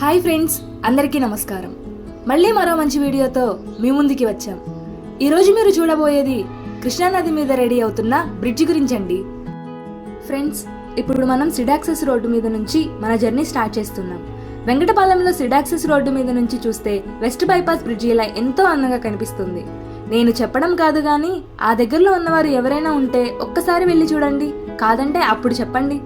Hi friends అందరికీ నమస్కారం. మళ్ళీ మరో మంచి వీడియోతో మీ ముందుకి వచ్చాం. ఈరోజు మీరు చూడబోయేది కృష్ణానది మీద రెడీ అవుతున్న బ్రిడ్జ్ గురించండి. ఫ్రెండ్స్ ఇప్పుడు మనం సిడాక్సెస్ రోడ్డు మీద నుంచి మన జర్నీ స్టార్ట్ చేస్తున్నాం. వెంకటపాలెంలో సిడాక్సెస్ రోడ్డు మీద నుంచి చూస్తే వెస్ట్ బైపాస్ బ్రిడ్జి ఇలా ఎంతో అందంగా కనిపిస్తుంది. నేను చెప్పడం కాదు కానీ ఆ దగ్గరలో ఉన్నవారు ఎవరైనా ఉంటే ఒక్కసారి వెళ్ళి చూడండి. కాదంటే అప్పుడు చెప్పండి.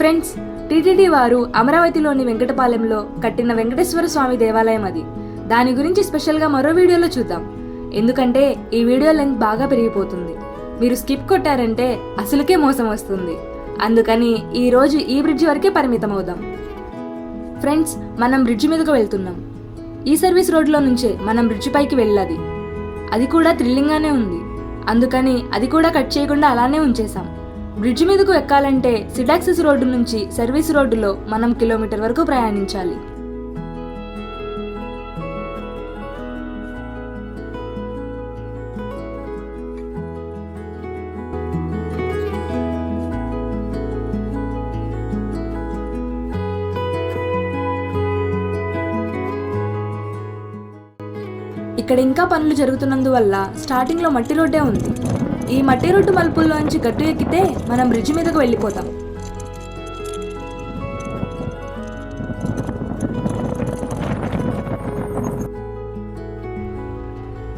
ఫ్రెండ్స్ టీటీడీ వారు అమరావతిలోని వెంకటపాలెంలో కట్టిన వెంకటేశ్వర స్వామి దేవాలయం అది. దాని గురించి స్పెషల్గా మరో వీడియోలో చూద్దాం. ఎందుకంటే ఈ వీడియో లెంత్ బాగా పెరిగిపోతుంది. మీరు స్కిప్ కొట్టారంటే అసలుకే మోసం వస్తుంది. అందుకని ఈ రోజు ఈ బ్రిడ్జ్ వరకే పరిమితం అవుదాం ఫ్రెండ్స్ మనం బ్రిడ్జి మీదకు వెళ్తున్నాం. ఈ సర్వీస్ రోడ్లో నుంచే మనం బ్రిడ్జ్ పైకి వెళ్ళాలి. అది కూడా థ్రిల్లింగ్గానే ఉంది. అందుకని అది కూడా కట్ చేయకుండా అలానే ఉంచేశాం. బ్రిడ్జి మీదకు ఎక్కాలంటే సిడాక్సిస్ రోడ్డు నుంచి సర్వీస్ రోడ్డులో మనం కిలోమీటర్ వరకు ప్రయాణించాలి. ఇక్కడ ఇంకా పనులు జరుగుతున్నందువల్ల స్టార్టింగ్లో మట్టి రోడ్డే ఉంది. ఈ మట్టి రోడ్డు మలుపుల్లోంచి గట్టు ఎక్కితే మనం బ్రిడ్జి మీదకు వెళ్ళిపోతాం.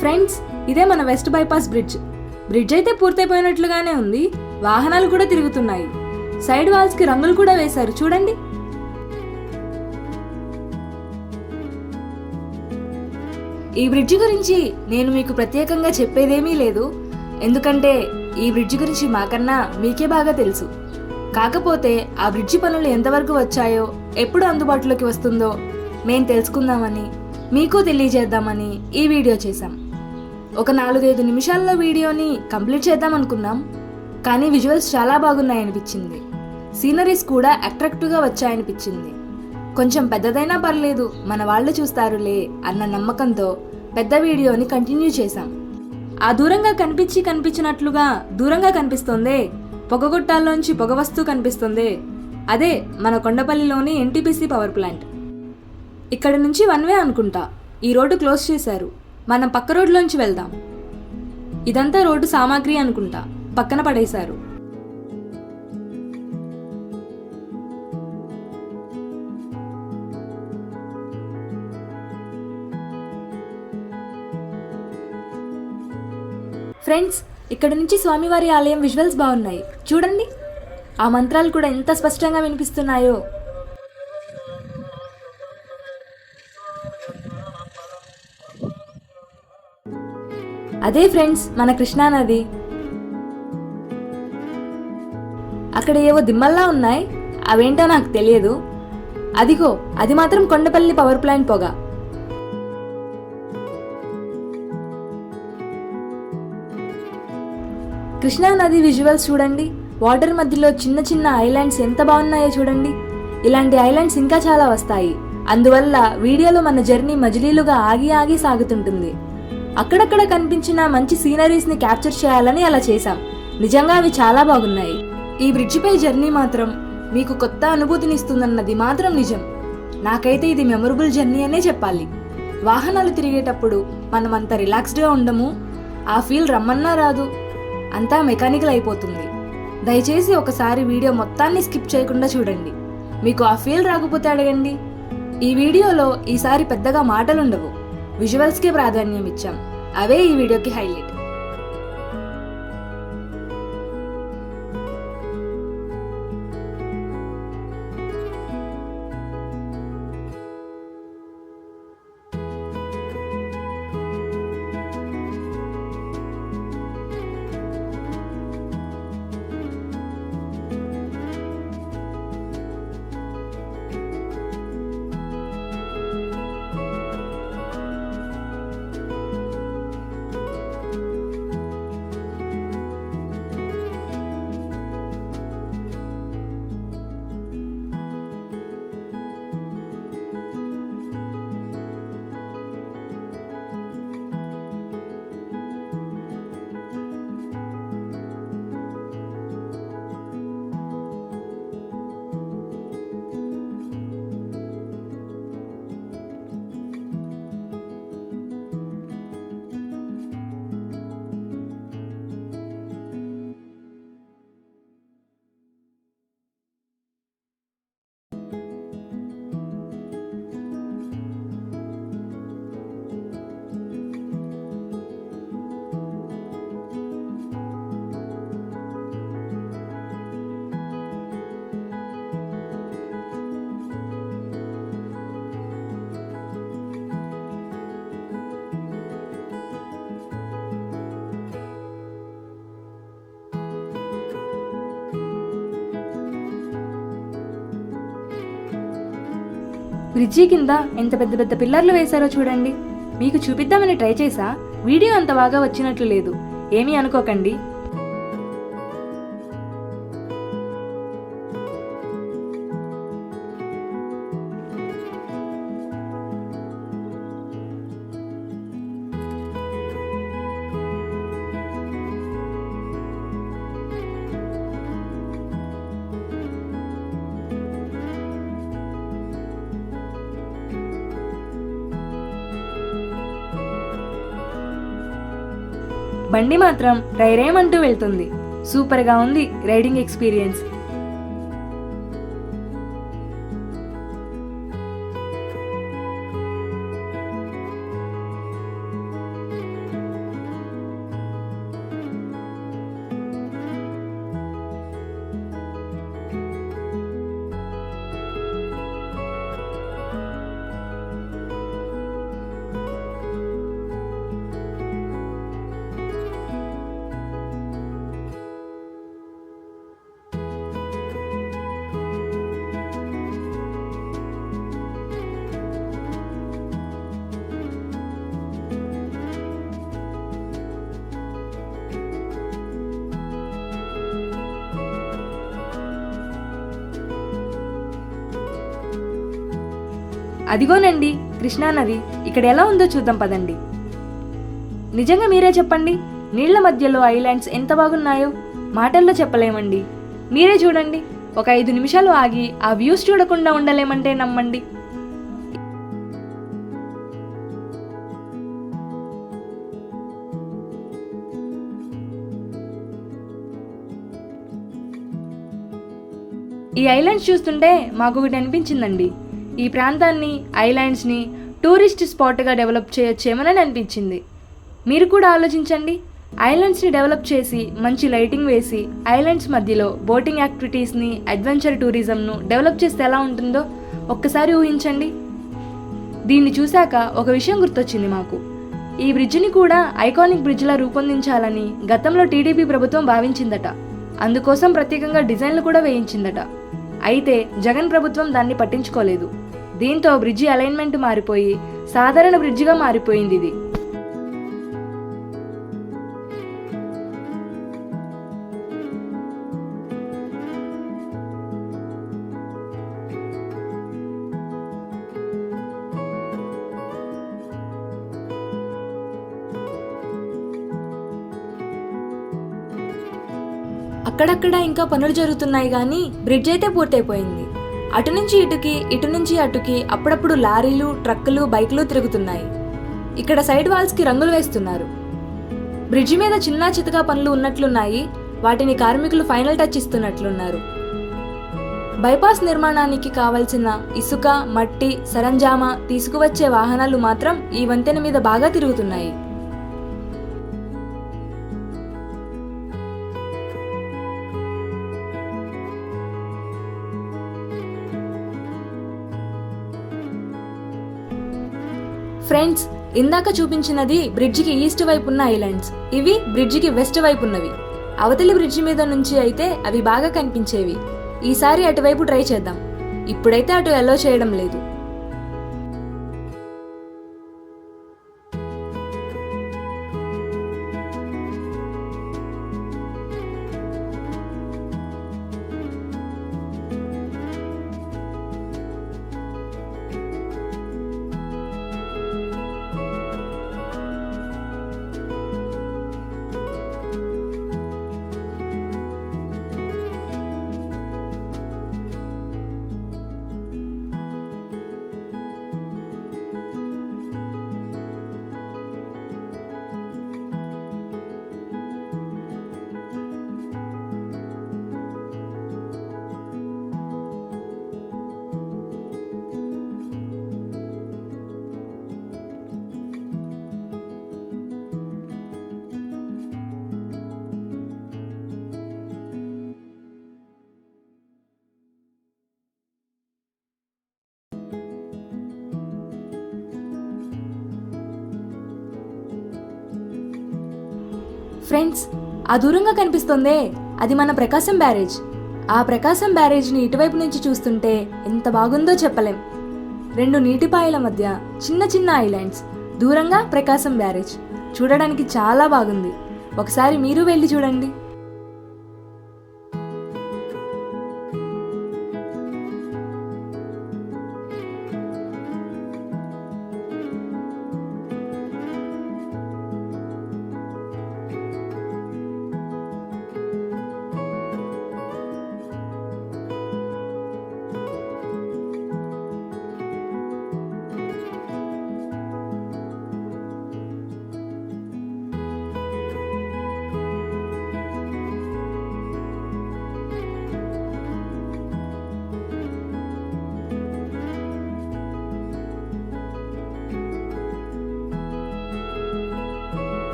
ఫ్రెండ్స్ ఇదే మన వెస్ట్ బైపాస్ బ్రిడ్జ్. బ్రిడ్జ్ అయితే పూర్తయిపోయినట్లుగానే ఉంది. వాహనాలు కూడా తిరుగుతున్నాయి. సైడ్ వాల్స్కి రంగులు కూడా వేశారు. చూడండి. ఈ బ్రిడ్జి గురించి నేను మీకు ప్రత్యేకంగా చెప్పేదేమీ లేదు. ఎందుకంటే ఈ బ్రిడ్జి గురించి మాకన్నా మీకే బాగా తెలుసు. కాకపోతే ఆ బ్రిడ్జి పనులు ఎంతవరకు వచ్చాయో ఎప్పుడు అందుబాటులోకి వస్తుందో మేం తెలుసుకుందామని మీకు తెలియజేద్దామని ఈ వీడియో చేశాం. ఒక నాలుగైదు నిమిషాల్లో వీడియోని కంప్లీట్ చేద్దాం అనుకున్నాం. కానీ విజువల్స్ చాలా బాగున్నాయనిపించింది. సీనరీస్ కూడా అట్రాక్టివ్గా వచ్చాయనిపించింది. కొంచెం పెద్దదైనా పర్లేదు మన వాళ్ళు చూస్తారులే అన్న నమ్మకంతో పెద్ద వీడియోని కంటిన్యూ చేశాం. ఆ దూరంగా కనిపించి కనిపించినట్లుగా దూరంగా కనిపిస్తోందే. పొగగొట్టాల్లోంచి పొగ వస్తూ కనిపిస్తుంది. అదే మన కొండపల్లిలోని ఎన్టీపీసీ పవర్ ప్లాంట్. ఇక్కడ నుంచి వన్ వే అనుకుంటా. ఈ రోడ్డు క్లోజ్ చేశారు. మనం పక్క రోడ్లోంచి వెళ్దాం. ఇదంతా రోడ్డు సామాగ్రి అనుకుంటా. పక్కన పడేశారు. ఫ్రెండ్స్ ఇక్కడ నుంచి స్వామివారి ఆలయం విజువల్స్ బాగున్నాయి. చూడండి. ఆ మంత్రాలు కూడా ఎంత స్పష్టంగా వినిపిస్తున్నాయో. అదే ఫ్రెండ్స్ మన కృష్ణానది అక్కడ ఏవో దిమ్మల్లా ఉన్నాయి. అవేంటో నాకు తెలియదు. అదిగో అది మాత్రం కొండపల్లి పవర్ ప్లాంట్ పొగ. కృష్ణా నది విజువల్స్ చూడండి. వాటర్ మధ్యలో చిన్న చిన్న ఐలాండ్స్ ఎంత బాగున్నాయో చూడండి. ఇలాంటి ఐలాండ్స్ ఇంకా చాలా వస్తాయి. అందువల్ల వీడియోలో మన జర్నీ మజిలీలుగా ఆగి ఆగి సాగుతుంటుంది. అక్కడక్కడ కనిపించిన మంచి సీనరీస్ని క్యాప్చర్ చేయాలని అలా చేశాం. నిజంగా అవి చాలా బాగున్నాయి. ఈ బ్రిడ్జిపై జర్నీ మాత్రం మీకు కొత్త అనుభూతినిస్తుందన్నది మాత్రం నిజం. నాకైతే ఇది మెమొరబుల్ జర్నీ అనే చెప్పాలి. వాహనాలు తిరిగేటప్పుడు మనం అంత రిలాక్స్డ్గా ఉండము. ఆ ఫీల్ రమ్మన్నా రాదు. అంతా మెకానికల్ అయిపోతుంది. దయచేసి ఒకసారి వీడియో మొత్తాన్ని స్కిప్ చేయకుండా చూడండి. మీకు ఆ ఫీల్ రాకపోతే అడగండి. ఈ వీడియోలో ఈసారి పెద్దగా మాటలుండవు. విజువల్స్కే ప్రాధాన్యం ఇచ్చాం. అవే ఈ వీడియోకి హైలైట్ బ్రిడ్జి కింద ఎంత పెద్ద పెద్ద పిల్లర్లు వేశారో చూడండి. మీకు చూపిద్దామని ట్రై చేసా వీడియో అంత బాగా వచ్చినట్లు లేదు. ఏమీ అనుకోకండి. బండి మాత్రం రైరేమంటూ వెళ్తుంది. సూపర్గా ఉంది రైడింగ్ ఎక్స్పీరియన్స్. అదిగోనండి కృష్ణానది ఇక్కడ ఎలా ఉందో చూద్దాం పదండి. నిజంగా మీరే చెప్పండి నీళ్ళ మధ్యలో ఐలాండ్స్ ఎంత బాగున్నాయో? మాటల్లో చెప్పలేమండి. మీరే చూడండి ఒక ఐదు నిమిషాలు ఆగి ఆ వ్యూస్ చూడకుండా ఉండలేమంటే నమ్మండి. ఈ ఐలాండ్స్ చూస్తుంటే మాకు ఒకటి అనిపించిందండి. ఈ ప్రాంతాన్ని ఐలాండ్స్ని టూరిస్ట్ స్పాట్గా డెవలప్ చేయొచ్చేమోనని అనిపించింది. మీరు కూడా ఆలోచించండి. ఐలాండ్స్ని డెవలప్ చేసి మంచి లైటింగ్ వేసి ఐలాండ్స్ మధ్యలో బోటింగ్ యాక్టివిటీస్ని అడ్వెంచర్ టూరిజంను డెవలప్ చేస్తే ఎలా ఉంటుందో ఒక్కసారి ఊహించండి. దీన్ని చూశాక ఒక విషయం గుర్తొచ్చింది మాకు. ఈ బ్రిడ్జిని కూడా ఐకానిక్ బ్రిడ్జ్లా రూపొందించాలని గతంలో టీడీపీ ప్రభుత్వం భావించిందట. అందుకోసం ప్రత్యేకంగా డిజైన్లు కూడా వేయించిందట. అయితే జగన్ ప్రభుత్వం దాన్ని పట్టించుకోలేదు. దీంతో బ్రిడ్జి అలైన్మెంట్ మారిపోయి సాధారణ బ్రిడ్జిగా మారిపోయింది ఇది. అక్కడక్కడ ఇంకా పనులు జరుగుతున్నాయి కానీ బ్రిడ్జ్ అయితే పూర్తయిపోయింది. అటు నుంచి ఇటుకి ఇటు నుంచి అటుకి అప్పుడప్పుడు లారీలు ట్రక్కులు బైకులు తిరుగుతున్నాయి. ఇక్కడ సైడ్ వాల్స్కి రంగులు వేస్తున్నారు. బ్రిడ్జి మీద చిన్న చితకా పనులు ఉన్నట్లున్నాయి. వాటిని కార్మికులు ఫైనల్ టచ్ ఇస్తున్నట్లున్నారు. బైపాస్ నిర్మాణానికి కావలసిన ఇసుక మట్టి సరంజామా తీసుకువచ్చే వాహనాలు మాత్రం ఈ వంతెన మీద బాగా తిరుగుతున్నాయి. ఫ్రెండ్స్ ఇందాక చూపించినది బ్రిడ్జికి ఈస్ట్ వైపు ఉన్న ఐలాండ్స్. ఇవి బ్రిడ్జికి వెస్ట్ వైపు ఉన్నవి. అవతలి బ్రిడ్జి మీద నుంచి అయితే అవి బాగా కనిపించేవి. ఈసారి అటువైపు ట్రై చేద్దాం. ఇప్పుడైతే అటు ఎలో చేయడం లేదు. ఫ్రెండ్స్ ఆ దూరంగా కనిపిస్తోందే. అది మన ప్రకాశం బ్యారేజ్. ఆ ప్రకాశం బ్యారేజ్ని ఇటువైపు నుంచి చూస్తుంటే ఎంత బాగుందో చెప్పలేం. రెండు నీటిపాయల మధ్య చిన్న చిన్న ఐలాండ్స్ దూరంగా ప్రకాశం బ్యారేజ్. చూడడానికి చాలా బాగుంది. ఒకసారి మీరు వెళ్ళి చూడండి.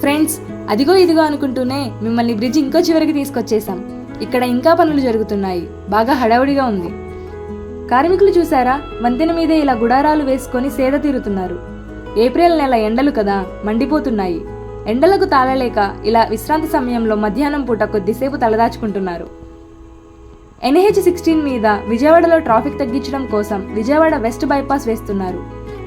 ఫ్రెండ్స్ అదిగో ఇదిగో అనుకుంటూనే మిమ్మల్ని బ్రిడ్జ్ ఇంకో చివరికి తీసుకొచ్చేసాం ఇక్కడ ఇంకా పనులు జరుగుతున్నాయి. బాగా హడావుడిగా ఉంది. కార్మికులు చూసారా వంతెన మీద ఇలా గుడారాలు వేసుకొని సేద తీరుతున్నారు. ఏప్రిల్ నెల ఎండలు కదా మండిపోతున్నాయి. ఎండలకు తాళలేక ఇలా విశ్రాంతి సమయంలో మధ్యాహ్నం పూట కొద్దిసేపు తలదాచుకుంటున్నారు. ఎన్హెచ్ సిక్స్టీన్ మీద విజయవాడలో ట్రాఫిక్ తగ్గించడం కోసం విజయవాడ వెస్ట్ బైపాస్ వేస్తున్నారు.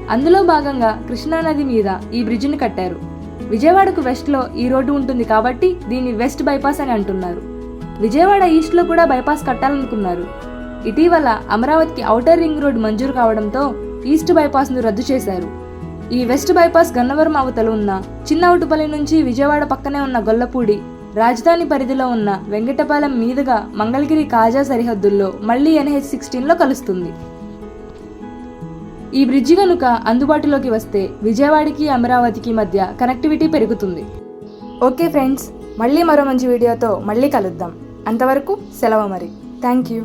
అందులో భాగంగా కృష్ణానది మీద ఈ బ్రిడ్జిని కట్టారు. విజయవాడకు వెస్ట్లో ఈ రోడ్డు ఉంటుంది కాబట్టి దీన్ని వెస్ట్ బైపాస్ అని అంటున్నారు. విజయవాడ ఈస్ట్లో కూడా బైపాస్ కట్టాలనుకున్నారు. ఇటీవల అమరావతికి ఔటర్ రింగ్ రోడ్ మంజూరు కావడంతో ఈస్ట్ బైపాస్ను రద్దు చేశారు. ఈ వెస్ట్ బైపాస్ గన్నవరం అవతల ఉన్న చిన్న నుంచి విజయవాడ పక్కనే ఉన్న గొల్లపూడి రాజధాని పరిధిలో ఉన్న వెంకటపాలెం మీదుగా మంగళగిరి కాజా సరిహద్దుల్లో మళ్ళీ ఎన్హెచ్ సిక్స్టీన్లో కలుస్తుంది. ఈ బ్రిడ్జి కనుక అందుబాటులోకి వస్తే విజయవాడకి అమరావతికి మధ్య కనెక్టివిటీ పెరుగుతుంది. ఓకే ఫ్రెండ్స్ మళ్ళీ మరో మంచి వీడియోతో మళ్ళీ కలుద్దాం. అంతవరకు సెలవు మరి. Thank you.